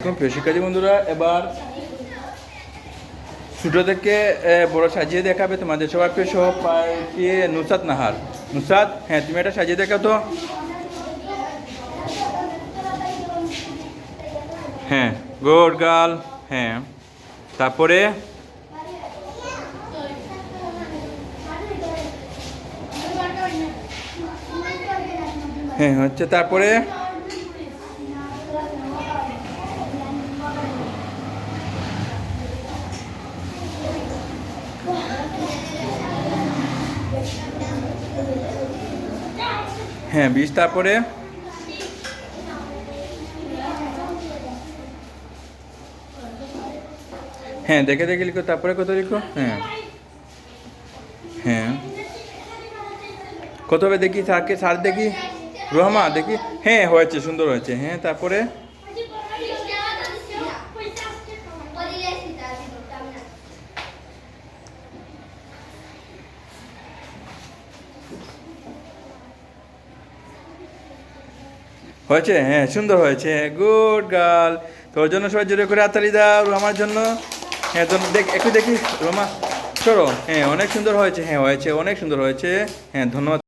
প্রিয় শিক্ষার্থী বন্ধুরা, এবার ছোটো থেকে বড় সাজিয়ে দেখাবে তোমাদের সবার প্রিয় সহপাঠী নুসাদ নাহার। নুসাদ হ্যাঁ তুমি এটা সাজিয়ে দেখাও তো। হ্যাঁ গুড গার্ল হ্যাঁ তারপরে হ্যাঁ হচ্ছে তারপরে হ্যাঁ বিশ, তারপরে? হ্যাঁ দেখে দেখে লিখো, তারপরে কত লিখো? হ্যাঁ। হ্যাঁ। কত হবে দেখি, স্যারকে, স্যার দেখি। রহমা, দেখি। হ্যাঁ হয়েছে, সুন্দর হয়েছে। হ্যাঁ তারপরে? হয়েছে? হ্যাঁ সুন্দর হয়েছে। গুড গার্ল তোর জন্য সবাই জোরে করে আতালি দাও রোমার জন্য। হ্যাঁ দেখ, একটু দেখি রোমা। সরো। হ্যাঁ অনেক সুন্দর হয়েছে। হ্যাঁ হয়েছে, অনেক সুন্দর হয়েছে। হ্যাঁ ধন্যবাদ।